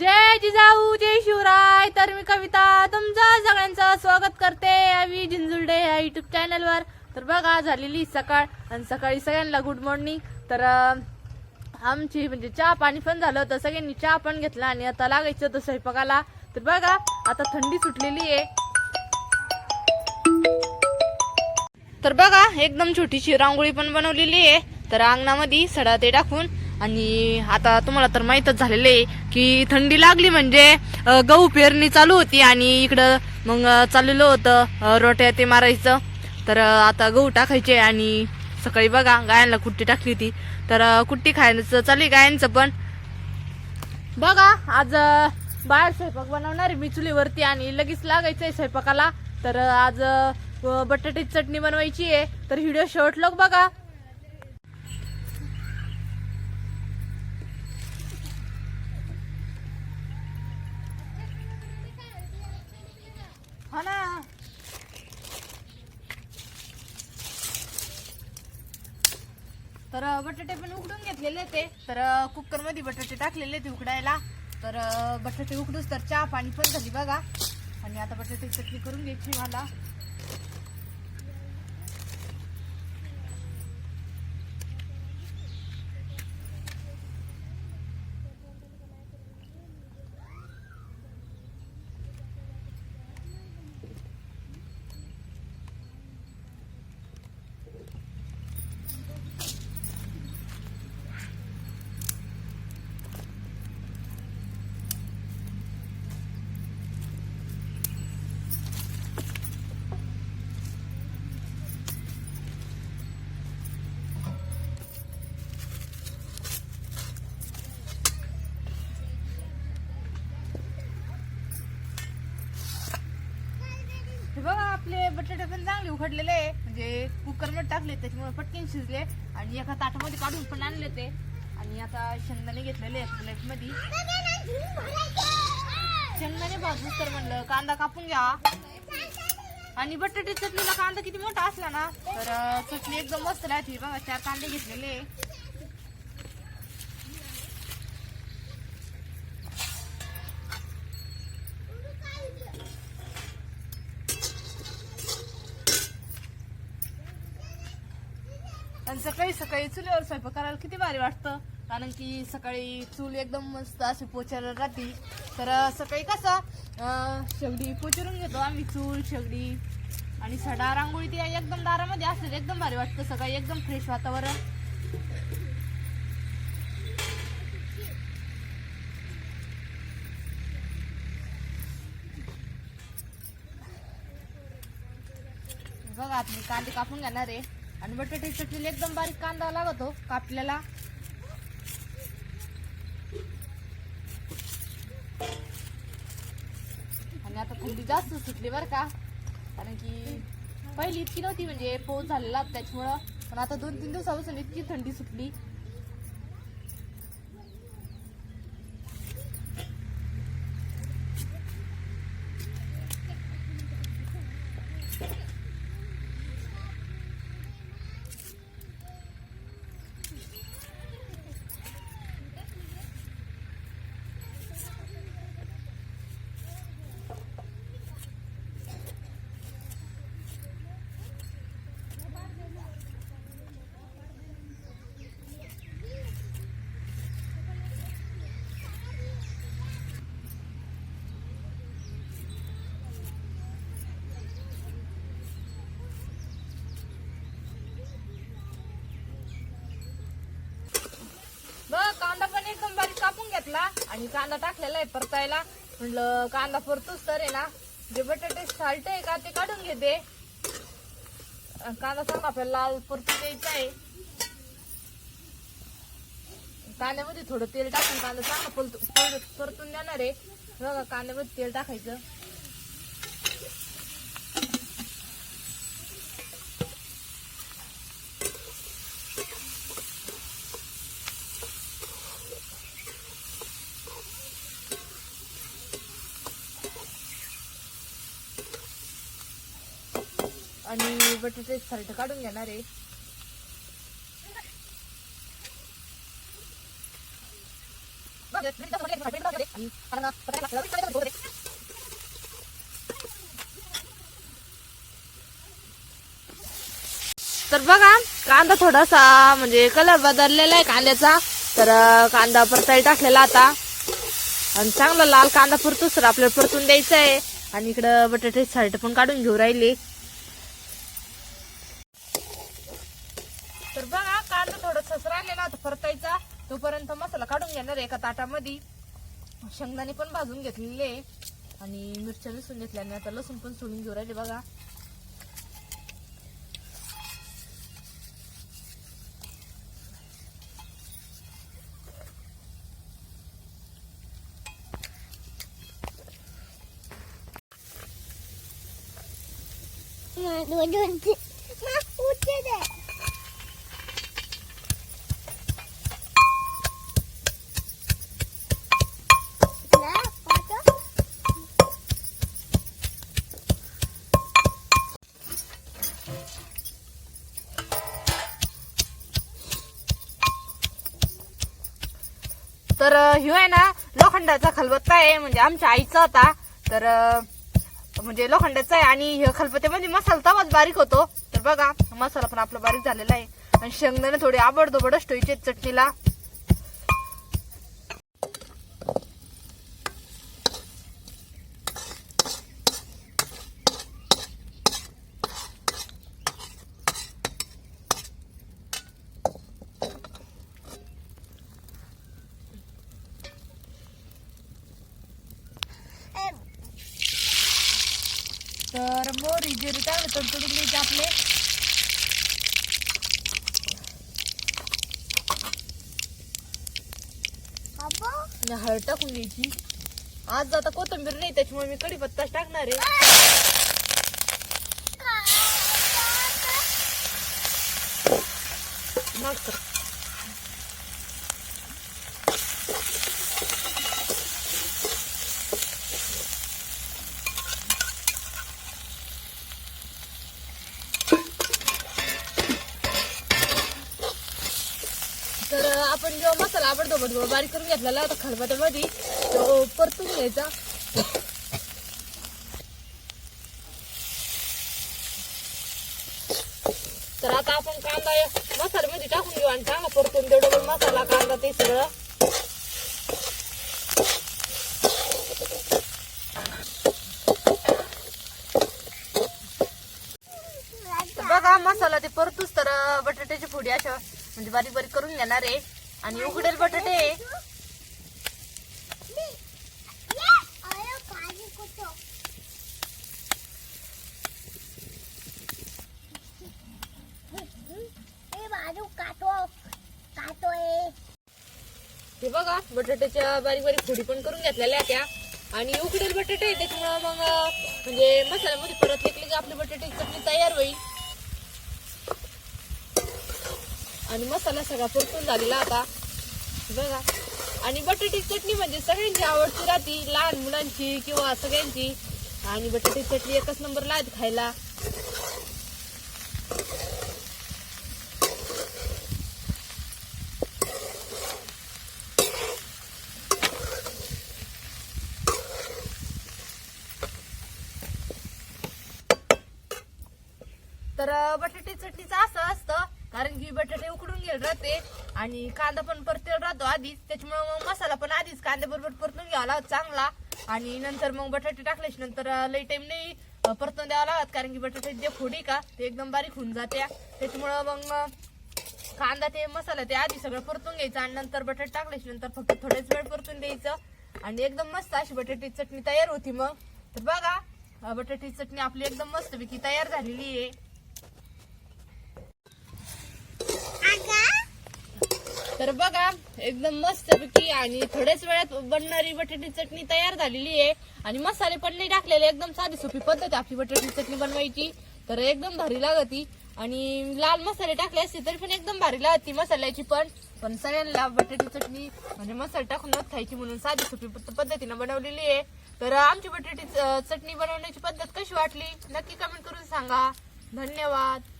जय जिजाऊ जय शिवराय. तर मी कविता तुमचं सगळ्यांचं स्वागत करते आम्ही जिंजुर्डे या युट्यूब चॅनलवर तर बघा झालेली सकाळ आणि सकाळी सगळ्यांना गुड मॉर्निंग तर आमची म्हणजे चहा पाणी पण झालं होतं. सगळ्यांनी चहा पण घेतला आणि आता लागायचं होतं स्वयंपाकाला. तर बघा आता थंडी सुटलेली आहे. तर बघा एकदम छोटीशी रांगोळी पण बनवलेली आहे. तर अंगणामध्ये सडा ते टाकून आणि आता तुम्हाला तर माहीतच झालेलं आहे की थंडी लागली म्हणजे गहू पेरणी चालू होती आणि इकडं मग चाललेलं होतं रोट्या ते मारायचं. तर आता गहू टाकायचे आणि सकाळी बघा गायांना कुट्टी टाकली होती. तर कुट्टी खायचं चालली गायांचं पण. बघा आज बाहेर स्वयंपाक बनवणार आहे मी चुलीवरती आणि लगेच लागायचंय स्वयंपाकाला. तर आज बटाट्याची चटणी बनवायची आहे. तर व्हिडिओ शेवट लोक बघा. तर बटाटे पण उकडून घेतलेले ते तर कुकरमध्ये बटाटे टाकलेले ते उकडायला. तर बटाटे उकडूच तर चहा पाणी पण झाली बघा. आणि आता बटाटे चटणी करून घ्यायची मला. उकडलेले आहे. म्हणजे कुकरमध्ये टाकले त्याच्यामुळे पटकन शिजले आणि एका ताटामध्ये काढून पण आणले ते. आणि आता शेंगदाणे घेतलेले आहेत प्लेटमध्ये शेंगदाणे भाजूस तर म्हणलं कांदा कापून घ्या. आणि बटाटे चटणीला कांदा किती मोठा असला ना तर चटणी एकदम मस्त राहते बघा चार कांदे घेतलेले. सकाळी सकाळी चुलीवर स्वयंपाक करायला किती भारी वाटतं. कारण की सकाळी चूल एकदम मस्त अशी पोचायला राहते. तर सकाळी कसं शेगडी पोचरून घेतो आम्ही चूल शेगडी आणि सडा रांगोळी ती एकदम दारामध्ये असेल एकदम भारी वाटतं. सकाळी एकदम फ्रेश वातावरण. बघा आता मी कांदे कापून घेणार आहे. आणि बटाटे चटणीला एकदम बारीक कांदा लागतो कापल्याला आणि आता थंडी जास्त सुटली बरं का. कारण की पहिली इतकी नव्हती म्हणजे पाऊस झालेला त्याच्यामुळं. पण आता दोन तीन दिवसापासून इतकी थंडी सुटली. कांदा एकदम बारीक कापून घेतला आणि कांदा टाकलेला आहे परतायला. म्हटलं कांदा परतूच तर आहे ना जे बटाटे साल्ट आहे का ते काढून घेते कांदा सांग आपल्याला लाल परतून द्यायचा आहे. कांद्यामध्ये थोडं तेल टाकून कांदा चांगला परत- परतून देणार आहे. बघा कांद्यामध्ये तेल टाकायचं. बटाटे साल्ट काढून घेणार आहे. तर बघा कांदा थोडासा म्हणजे कलर बदललेला आहे कांद्याचा. तर कांदा परताळी टाकलेला आता. आणि चांगला लाल कांदा परतूस तर आपल्याला परतून द्यायचा आहे. आणि इकडं बटाटे साल्ट पण काढून घेऊ राहिले. तोपर्यंत मसाला काढून घेणार एका ताटामध्ये. शेंगदाणे पण भाजून घेतलेले आणि मिरच्या मिसून घेतल्याने आता लसूण पण सोडून घेऊ राहिले बघा. तर अं, ह्यो आहे ना लोखंडाचा खलबत्ता आहे म्हणजे आमच्या आईचा होता. तर म्हणजे लोखंडाचा आहे आणि ह्यो खलबत्त्यामध्ये मसाला तवाच बारीक होतो. तर बघा मसाला पण आपला बारीक झालेला आहे. आणि शेंगदाणे थोडे आबडदोबड टोयचे चटणीला. तर मोरी जिरे तर तुडून द्यायचे आपले. हळद टाकून द्यायची आज आता कोथंबीर नाही त्याच्यामुळे मी कढीपत्ताच टाकणार आहे मग तर. तर आपण जेव्हा मसाला आवडतो जेव्हा बारीक करून घेतलेला होता खलबत्यामध्ये तो परतून घ्यायचा. तर आता आपण कांदा मसाल्यामध्ये टाकून घेऊ आणि चांगला परतून देऊ. डबल मसाला कांदा ते सगळं. बघा मसाला ते परतूच तर बटाट्याची फोडी अशा म्हणजे बारीक बारीक करून घेणार आहे. आणि उकडेल बटाटे. हे बघा बटाट्याच्या बारीक बारीक फोडी पण करून घेतलेल्या त्या. आणि उकडेल बटाटे त्याच्यामुळं मग म्हणजे मसाल्यामध्ये परत फेकले की आपले बटाट्याची चटणी तयार होईल. आणि मसाला सगळा परतून झालेला आता. बघा. आणि बटाटी चटणी म्हणजे सगळ्यांची आवडती राहती लहान मुलांची किंवा सगळ्यांची. आणि बटाटी चटणी एकच नंबर आहे खायला तर अं, बटाटे चटणीचं असं असतं कारण की बटाटे राहते आणि कांदा पण परतेल राहतो आधीच. त्याच्यामुळे मग मसाला पण आधीच कांद्याबरोबर परतून घ्यावा लागत चांगला. आणि नंतर मग बटाटे टाकल्याच्या नंतर लई टाईम नाही परतून द्यावा लागत कारण की बटाटे जे फोडी का ते एकदम बारीक होऊन जाते त्याच्यामुळं मग कांदा ते मसाला ते आधी सगळं परतून घ्यायचं आणि नंतर बटाटे टाकल्याच्या नंतर फक्त थोडेच वेळ परतून द्यायचं. आणि एकदम मस्त अशी बटाट्याची चटणी तयार होती मग. तर बघा अं, बटाट्याची चटणी आपली एकदम मस्तपैकी तयार झालेली आहे. तर बघा एकदम मस्त पैकी आणि थोड्याच वेळात बनणारी बटाटी चटणी तयार झालेली आहे. आणि मसाले पण नाही टाकलेले एकदम साधी सोपी पद्धत आपली बटाटी चटणी बनवायची. तर एकदम भारी लागती. आणि लाल मसाले टाकले असते तरी पण एकदम भारी लागती मसाल्याची पण. पण सगळ्यांना बटाटी चटणी म्हणजे मसाला टाकून न खायची म्हणून साधी सोपी पद्ध- पद्धतीनं बनवलेली आहे. तर आमची बटाटी च- चटणी बनवण्याची पद्धत कशी वाटली? नक्की कमेंट करून सांगा. धन्यवाद.